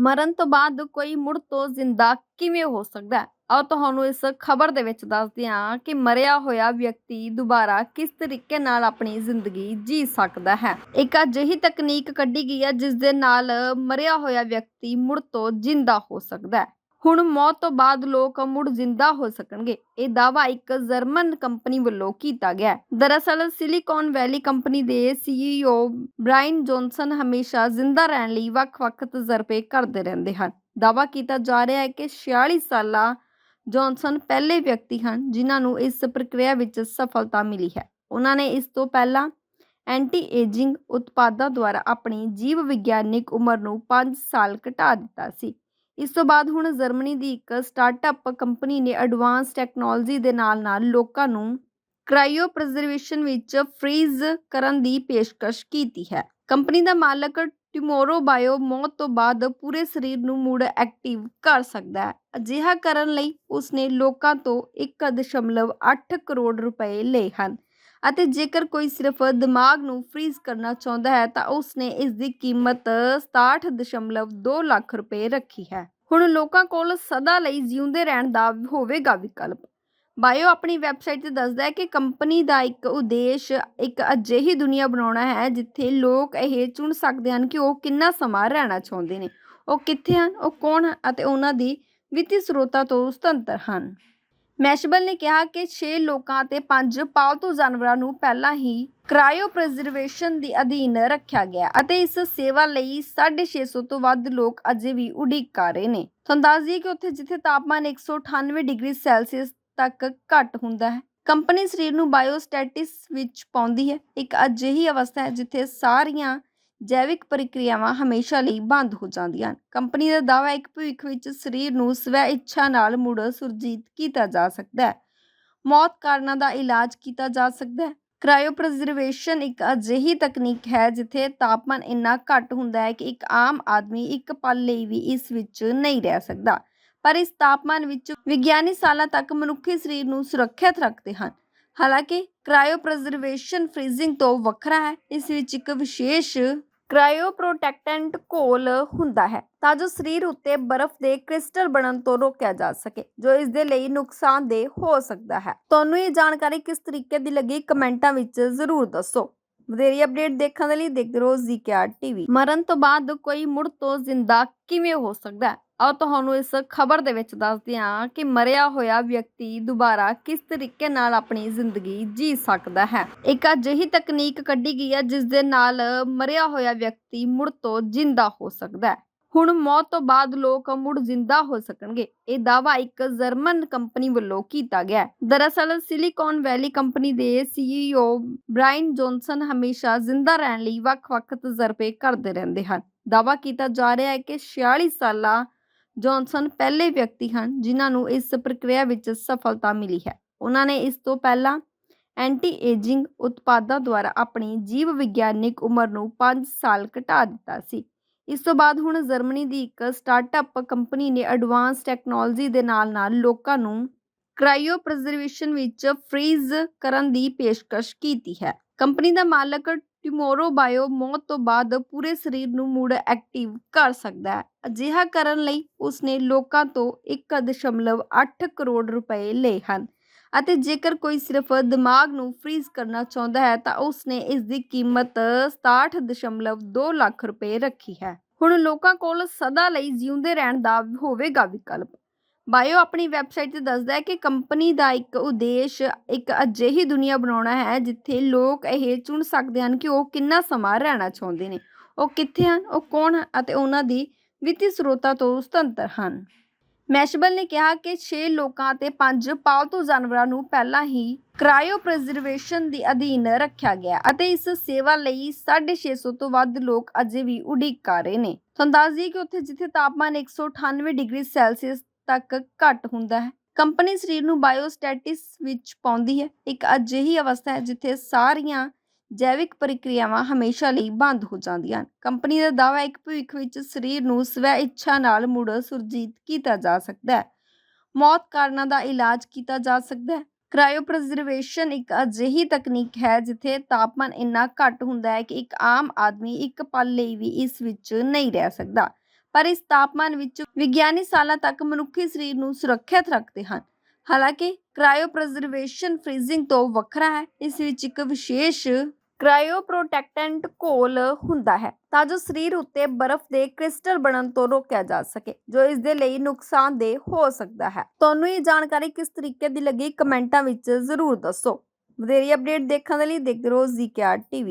ਮਰਨ ਤੋਂ ਬਾਅਦ ਕੋਈ ਮੁੜ ਤੋਂ ਜ਼ਿੰਦਾ ਕਿਵੇਂ ਹੋ ਸਕਦਾ ਹੈ? ਆਓ ਤੁਹਾਨੂੰ ਇਸ ਖਬਰ ਦੇ ਵਿੱਚ ਦੱਸਦੇ ਹਾਂ ਕਿ ਮਰਿਆ ਹੋਇਆ ਵਿਅਕਤੀ ਦੁਬਾਰਾ ਕਿਸ ਤਰੀਕੇ ਨਾਲ ਆਪਣੀ ਜ਼ਿੰਦਗੀ ਜੀ ਸਕਦਾ ਹੈ? ਇੱਕ ਅਜਿਹੀ ਤਕਨੀਕ ਕੱਢੀ ਗਈ ਹੈ ਜਿਸ ਦੇ ਨਾਲ ਮਰਿਆ ਹੋਇਆ ਵਿਅਕਤੀ ਮੁੜ ਤੋਂ ਜ਼ਿੰਦਾ ਹੋ ਸਕਦਾ ਹੈ। ਹੁਣ ਮੌਤ ਤੋਂ ਬਾਅਦ ਲੋਕ ਮੁੜ ਜ਼ਿੰਦਾ ਹੋ ਸਕਣਗੇ। ਇਹ ਦਾਅਵਾ ਇੱਕ ਜਰਮਨ ਕੰਪਨੀ ਵੱਲੋਂ ਕੀਤਾ ਗਿਆ ਹੈ। ਦਰਅਸਲ, ਸਿਲੀਕਾਨ ਵੈਲੀ ਕੰਪਨੀ ਦੇ ਸੀਈਓ ਬ੍ਰਾਇਨ ਜੌਨਸਨ ਹਮੇਸ਼ਾ ਜ਼ਿੰਦਾ ਰਹਿਣ ਲਈ ਵੱਖ-ਵੱਖ ਤਜਰਬੇ ਕਰਦੇ ਰਹਿੰਦੇ ਹਨ। ਦਾਅਵਾ ਕੀਤਾ ਜਾ ਰਿਹਾ ਹੈ ਕਿ 46 ਸਾਲਾ ਜੌਨਸਨ ਪਹਿਲੇ ਵਿਅਕਤੀ ਹਨ, ਜਿਨ੍ਹਾਂ ਨੂੰ ਇਸ ਪ੍ਰਕਿਰਿਆ ਵਿੱਚ ਸਫਲਤਾ ਮਿਲੀ ਹੈ। ਉਹਨਾਂ ਨੇ ਇਸ ਤੋਂ ਪਹਿਲਾਂ ਐਂਟੀ ਏਜਿੰਗ ਉਤਪਾਦਾਂ ਦੁਆਰਾ ਆਪਣੀ ਜੀਵ ਵਿਗਿਆਨਿਕ ਉਮਰ ਨੂੰ 5 ਸਾਲ ਘਟਾ ਦਿੱਤਾ ਸੀ। ਇਸ ਤੋਂ ਬਾਅਦ ਹੁਣ ਜਰਮਨੀ ਦੀ ਇੱਕ ਸਟਾਰਟਅਪ ਕੰਪਨੀ ਨੇ ਐਡਵਾਂਸ ਟੈਕਨੋਲੋਜੀ ਦੇ ਨਾਲ-ਨਾਲ ਲੋਕਾਂ ਨੂੰ ਕ੍ਰਾਇਓ ਪ੍ਰੀਜ਼ਰਵੇਸ਼ਨ ਵਿੱਚ ਫ੍ਰੀਜ਼ ਕਰਨ ਦੀ ਪੇਸ਼ਕਸ਼ ਕੀਤੀ ਹੈ। ਕੰਪਨੀ ਦਾ ਮਾਲਕ ਟਿਮੋਰੋ ਬਾਇਓ ਮੌਤ ਤੋਂ ਬਾਅਦ ਪੂਰੇ ਸਰੀਰ ਨੂੰ ਮੁੜ ਐਕਟਿਵ ਕਰ ਸਕਦਾ ਹੈ। ਅਜਿਹਾ ਕਰਨ ਲਈ ਉਸਨੇ ਲੋਕਾਂ ਤੋਂ 1.8 ਕਰੋੜ ਰੁਪਏ ਲਏ ਹਨ। ਅਤੇ ਜੇਕਰ ਕੋਈ ਸਿਰਫ ਦਿਮਾਗ ਨੂੰ ਫ੍ਰੀਜ਼ ਕਰਨਾ ਚਾਹੁੰਦਾ ਹੈ, ਤਾਂ ਉਸਨੇ ਇਸ ਦੀ ਕੀਮਤ 67.2 ਲੱਖ ਰੁਪਏ ਰੱਖੀ ਹੈ। ਹੁਣ ਲੋਕਾਂ ਕੋਲ ਸਦਾ ਲਈ ਜਿਉਂਦੇ ਰਹਿਣ ਦਾ ਹੋਵੇਗਾ ਵਿਕਲਪ। ਬਾਇਓ ਆਪਣੀ ਵੈਬਸਾਈਟ ਤੇ ਦੱਸਦਾ ਹੈ ਕਿ ਕੰਪਨੀ ਦਾ ਇੱਕ ਉਦੇਸ਼ ਇੱਕ ਅਜਿਹੀ ਦੁਨੀਆ ਬਣਾਉਣਾ ਹੈ ਜਿੱਥੇ ਲੋਕ ਇਹ ਚੁਣ ਸਕਦੇ ਹਨ ਕਿ ਉਹ ਕਿੰਨਾ ਸਮਾਂ ਰਹਿਣਾ ਚਾਹੁੰਦੇ ਨੇ, ਉਹ ਕਿੱਥੇ ਹਨ, ਉਹ ਕੌਣ ਹਨ ਅਤੇ ਉਹਨਾਂ ਦੀ ਵਿੱਤੀ ਸਰੋਤਾਂ ਤੋਂ ਸੁਤੰਤਰ ਹਨ। ਮੈਸ਼ਬਲ ਨੇ ਕਿਹਾ ਕਿ 6 ਲੋਕਾਂ ਅਤੇ 5 ਪਾਲਤੂ ਜਾਨਵਰਾਂ ਨੂੰ ਪਹਿਲਾਂ ਹੀ ਕ੍ਰਾਇਓ ਪ੍ਰੀਜ਼ਰਵੇਸ਼ਨ ਦੇ ਅਧੀਨ ਰੱਖਿਆ ਗਿਆ ਅਤੇ ਇਸ ਸੇਵਾ ਲਈ 650 ਤੋਂ ਵੱਧ ਲੋਕ ਅਜੇ ਵੀ ਉਡੀਕ ਕਰ ਰਹੇ ਨੇ। ਤੁਹਾਨੂੰ ਦੱਸ ਦਈਏ ਕਿ ਉੱਥੇ ਜਿੱਥੇ ਤਾਪਮਾਨ 198 ਡਿਗਰੀ ਸੈਲਸੀਅਸ ਤੱਕ ਘੱਟ ਹੁੰਦਾ ਹੈ, ਕੰਪਨੀ ਸਰੀਰ ਨੂੰ ਬਾਇਓਸਟੈਟਿਸ ਵਿੱਚ ਪਾਉਂਦੀ ਹੈ। ਇੱਕ ਅਜਿਹੀ ਅਵਸਥਾ ਹੈ ਜਿੱਥੇ ਸਾਰੀਆਂ ਜੈਵਿਕ ਪ੍ਰਕਿਰਿਆਵਾਂ ਹਮੇਸ਼ਾ ਲਈ ਬੰਦ ਹੋ ਜਾਂਦੀਆਂ ਹਨ। ਕੰਪਨੀ ਦਾ ਦਾਅਵਾ ਹੈ ਕਿ ਭਵਿੱਖ ਵਿੱਚ ਸਰੀਰ ਨੂੰ ਸਵੈ ਇੱਛਾ ਨਾਲ ਮੁੜ ਸੁਰਜੀਤ ਕੀਤਾ ਜਾ ਸਕਦਾ ਹੈ। ਮੌਤ ਕਾਰਨਾਂ ਦਾ ਇਲਾਜ ਕੀਤਾ ਜਾ ਸਕਦਾ ਹੈ। ਕ੍ਰਾਇਓ ਇੱਕ ਅਜਿਹੀ ਤਕਨੀਕ ਹੈ ਜਿੱਥੇ ਤਾਪਮਾਨ ਇੰਨਾ ਘੱਟ ਹੁੰਦਾ ਹੈ ਕਿ ਇੱਕ ਆਮ ਆਦਮੀ ਇੱਕ ਪਲ ਲਈ ਵੀ ਇਸ ਵਿੱਚ ਨਹੀਂ ਰਹਿ ਸਕਦਾ। ਪਰ ਇਸ ਤਾਪਮਾਨ ਵਿੱਚ ਵਿਗਿਆਨੀ ਸਾਲਾਂ ਤੱਕ ਮਨੁੱਖੀ ਸਰੀਰ ਨੂੰ ਸੁਰੱਖਿਅਤ ਰੱਖਦੇ ਹਨ। ਹਾਲਾਂਕਿ ਕ੍ਰਾਇਓ ਪ੍ਰੀਜ਼ਰਵੇਸ਼ਨ ਫ੍ਰੀਜ਼ਿੰਗ ਤੋਂ ਵੱਖਰਾ ਹੈ। ਇਸ ਵਿੱਚ ਇੱਕ ਵਿਸ਼ੇਸ਼ ਕ੍ਰਾਇਓ ਘੋਲ ਹੁੰਦਾ ਹੈ ਤਾਂ ਜੋ ਸਰੀਰ ਉੱਤੇ ਬਰਫ਼ ਦੇ ਕ੍ਰਿਸਟਲ ਬਣਨ ਤੋਂ ਰੋਕਿਆ ਜਾ ਸਕੇ, ਜੋ ਇਸ ਦੇ ਲਈ ਨੁਕਸਾਨਦੇਹ ਹੋ ਸਕਦਾ ਹੈ। ਤੁਹਾਨੂੰ ਇਹ ਜਾਣਕਾਰੀ ਕਿਸ ਤਰੀਕੇ ਦੀ ਲੱਗੀ ਕਮੈਂਟਾਂ ਵਿੱਚ ਜ਼ਰੂਰ ਦੱਸੋ। ਵਧੇਰੀ ਅਪਡੇਟ ਦੇਖਣ ਦੇ ਲਈ ਦੇਖਦੇ ਰਹੋ ਜ਼ੀਕੇਆਰ ਟੀਵੀ ਮਰਨ ਤੋਂ ਬਾਅਦ ਕੋਈ ਮੁੜ ਤੋਂ ਜ਼ਿੰਦਾ ਕਿਵੇਂ ਹੋ ਸਕਦਾ ਹੈ? ਆਓ ਤੁਹਾਨੂੰ ਇਸ ਖਬਰ ਦੇ ਵਿੱਚ ਦੱਸਦੇ ਹਾਂ ਕਿ ਮਰਿਆ ਹੋਇਆ ਵਿਅਕਤੀ ਦੁਬਾਰਾ ਕਿਸ ਤਰੀਕੇ ਨਾਲ ਆਪਣੀ ਜ਼ਿੰਦਗੀ ਜੀ ਸਕਦਾ ਹੈ। ਇੱਕ ਅਜਿਹੀ ਤਕਨੀਕ ਕੱਢੀ ਗਈ ਹੈ ਜਿਸ ਦੇ ਨਾਲ ਮਰਿਆ ਹੋਇਆ ਵਿਅਕਤੀ ਮੁੜ ਤੋਂ ਜ਼ਿੰਦਾ ਹੋ ਸਕਦਾ ਹੈ। ਹੁਣ ਮੌਤ ਤੋਂ ਬਾਅਦ ਲੋਕ ਮੁੜ ਜ਼ਿੰਦਾ ਹੋ ਸਕਣਗੇ। ਇਹ ਦਾਅਵਾ ਇੱਕ ਜਰਮਨ ਕੰਪਨੀ ਵੱਲੋਂ ਕੀਤਾ ਗਿਆ ਹੈ। ਦਰਅਸਲ ਸਿਲੀਕਾਨ ਵੈਲੀ ਕੰਪਨੀ ਦੇ ਸੀਈਓ ਬ੍ਰਾਇਨ ਜੌਨਸਨ ਹਮੇਸ਼ਾ ਜ਼ਿੰਦਾ ਰਹਿਣ ਲਈ ਵੱਖ-ਵੱਖ ਤਜਰਬੇ ਕਰਦੇ ਰਹਿੰਦੇ ਹਨ। ਦਾਅਵਾ ਕੀਤਾ ਜਾ ਰਿਹਾ ਹੈ ਕਿ 46 ਸਾਲਾ ਜੌਨਸਨ ਪਹਿਲੇ ਵਿਅਕਤੀ ਹਨ ਜਿਨ੍ਹਾਂ ਨੂੰ ਇਸ ਪ੍ਰਕਿਰਿਆ ਵਿੱਚ ਸਫਲਤਾ ਮਿਲੀ ਹੈ। ਉਹਨਾਂ ਨੇ ਇਸ ਤੋਂ ਪਹਿਲਾਂ ਐਂਟੀ ਏਜਿੰਗ ਉਤਪਾਦਾਂ ਦੁਆਰਾ ਆਪਣੀ ਜੀਵ ਵਿਗਿਆਨਿਕ ਉਮਰ ਨੂੰ 5 ਸਾਲ ਘਟਾ ਦਿੱਤਾ ਸੀ। ਇਸ ਤੋਂ ਬਾਅਦ ਹੁਣ ਜਰਮਨੀ ਦੀ ਇੱਕ ਸਟਾਰਟਅਪ ਕੰਪਨੀ ਨੇ ਐਡਵਾਂਸ ਟੈਕਨੋਲੋਜੀ ਦੇ ਨਾਲ-ਨਾਲ ਲੋਕਾਂ ਨੂੰ ਕ੍ਰਾਈਓ ਪ੍ਰੀਜ਼ਰਵੇਸ਼ਨ ਵਿੱਚ ਫ੍ਰੀਜ਼ ਕਰਨ ਦੀ ਪੇਸ਼ਕਸ਼ ਕੀਤੀ ਹੈ। ਕੰਪਨੀ ਦਾ ਮਾਲਕ ਟਿਮੋਰੋ ਮੌਤ ਤੋਂ ਬਾਅਦ ਪੂਰੇ ਸਰੀਰ ਨੂੰ ਮੁੜ ਐਕਟਿਵ ਕਰ ਸਕਦਾ ਹੈ। ਅਜਿਹਾ ਕਰਨ ਲਈ ਉਸਨੇ ਲੋਕਾਂ ਤੋਂ 1.8 ਕਰੋੜ ਰੁਪਏ ਲਏ ਹਨ ਅਤੇ ਜੇਕਰ ਕੋਈ ਸਿਰਫ ਦਿਮਾਗ ਨੂੰ ਫ੍ਰੀਜ਼ ਕਰਨਾ ਚਾਹੁੰਦਾ ਹੈ ਤਾਂ ਉਸਨੇ ਇਸ ਦੀ ਕੀਮਤ 67.2 ਲੱਖ ਰੁਪਏ ਰੱਖੀ ਹੈ। ਹੁਣ ਲੋਕਾਂ ਕੋਲ ਸਦਾ ਲਈ ਜਿਉਂਦੇ ਰਹਿਣ ਦਾ ਹੋਵੇਗਾ ਵਿਕਲਪ। ਬਾਇਓ ਆਪਣੀ ਵੈਬਸਾਈਟ ਤੇ ਦੱਸਦਾ ਹੈ ਕਿ ਕੰਪਨੀ ਦਾ ਇੱਕ ਉਦੇਸ਼ ਇੱਕ ਅਜਿਹੀ ਦੁਨੀਆ ਬਣਾਉਣਾ ਹੈ ਜਿੱਥੇ ਲੋਕ ਇਹ ਚੁਣ ਸਕਦੇ ਹਨ ਕਿ ਉਹ ਕਿੰਨਾ ਸਮਾਂ ਰਹਿਣਾ ਚਾਹੁੰਦੇ ਨੇ, ਉਹ ਕਿੱਥੇ ਹਨ, ਉਹ ਕੌਣ ਹਨ ਅਤੇ ਉਹਨਾਂ ਦੀ ਵਿੱਤੀ ਸਰੋਤਾਂ ਤੋਂ ਸੁਤੰਤਰ ਹਨ। ਮੈਸ਼ਬਲ ਨੇ ਕਿਹਾ ਕਿ 6 ਲੋਕਾਂ ਅਤੇ 5 ਪਾਲਤੂ ਜਾਨਵਰਾਂ ਨੂੰ ਪਹਿਲਾਂ ਹੀ ਕ੍ਰਾਇਓ ਪ੍ਰੀਜ਼ਰਵੇਸ਼ਨ ਦੇ ਅਧੀਨ ਰੱਖਿਆ ਗਿਆ ਅਤੇ ਇਸ ਸੇਵਾ ਲਈ 650 ਤੋਂ ਵੱਧ ਲੋਕ ਅਜੇ ਵੀ ਉਡੀਕ ਕਰ ਰਹੇ ਨੇ। ਤੁਹਾਨੂੰ ਦੱਸ ਦਈਏ ਕਿ ਉੱਥੇ ਜਿੱਥੇ ਤਾਪਮਾਨ 198 ਡਿਗਰੀ ਸੈਲਸੀਅਸ ਤੱਕ ਘੱਟ ਹੁੰਦਾ ਹੈ। ਕੰਪਨੀ ਸਰੀਰ ਨੂੰ ਬਾਇਓਸਟੈਟਿਸ ਵਿੱਚ ਪਾਉਂਦੀ ਹੈ। ਇੱਕ ਅਜਿਹੀ ਅਵਸਥਾ ਹੈ ਜਿੱਥੇ ਸਾਰੀਆਂ ਜੈਵਿਕ ਪ੍ਰਕਿਰਿਆਵਾਂ ਹਮੇਸ਼ਾ ਲਈ ਬੰਦ ਹੋ ਜਾਂਦੀਆਂ ਹਨ। ਕੰਪਨੀ ਦਾ ਦਾਅਵਾ ਹੈ ਭਵਿੱਖ ਵਿੱਚ ਸਰੀਰ ਨੂੰ ਸਵੈ ਇੱਛਾ ਨਾਲ ਮੁੜ ਸੁਰਜੀਤ ਕੀਤਾ ਜਾ ਸਕਦਾ ਹੈ। ਮੌਤ ਕਾਰਨਾਂ ਦਾ ਇਲਾਜ ਕੀਤਾ ਜਾ ਸਕਦਾ ਹੈ। ਕ੍ਰਾਇਓ ਇੱਕ ਅਜਿਹੀ ਤਕਨੀਕ ਹੈ ਜਿੱਥੇ ਤਾਪਮਾਨ ਇੰਨਾ ਘੱਟ ਹੁੰਦਾ ਹੈ ਕਿ ਇੱਕ ਆਮ ਆਦਮੀ ਇੱਕ ਪਲ ਲਈ ਵੀ ਇਸ ਵਿੱਚ ਨਹੀਂ ਰਹਿ ਸਕਦਾ। ਪਰ ਇਸ ਤਾਪਮਾਨ ਵਿੱਚ ਵਿਗਿਆਨੀ ਸਾਲਾਂ ਤੱਕ ਮਨੁੱਖੀ ਸਰੀਰ ਨੂੰ ਸੁਰੱਖਿਅਤ ਰੱਖਦੇ ਹਨ। ਹਾਲਾਂਕਿ ਕ੍ਰਾਇਓ ਪ੍ਰੀਜ਼ਰਵੇਸ਼ਨ ਫ੍ਰੀਜ਼ਿੰਗ ਤੋਂ ਵੱਖਰਾ ਹੈ, ਇਸ ਵਿੱਚ ਇੱਕ ਵਿਸ਼ੇਸ਼ ਕ੍ਰਾਇਓ ਪ੍ਰੋਟੈਕਟੈਂਟ ਘੋਲ ਹੁੰਦਾ ਹੈ ਤਾਂ ਜੋ ਸਰੀਰ ਉੱਤੇ ਬਰਫ਼ ਦੇ ਕ੍ਰਿਸਟਲ ਬਣਨ ਤੋਂ ਰੋਕਿਆ ਜਾ ਸਕੇ, ਜੋ ਇਸ ਦੇ ਲਈ ਨੁਕਸਾਨਦੇਹ ਹੋ ਸਕਦਾ ਹੈ। ਤੁਹਾਨੂੰ ਇਹ ਜਾਣਕਾਰੀ ਕਿਸ ਤਰੀਕੇ ਦੀ ਲੱਗੀ? ਕਮੈਂਟਾਂ ਵਿੱਚ ਜ਼ਰੂਰ ਦੱਸੋ। ਵਧੇਰੇ ਅਪਡੇਟ ਦੇਖਣ ਦੇ ਲਈ ਦੇਖਦੇ ਰਹੋ ਜ਼ੀਕੇਆਰ ਟੀਵੀ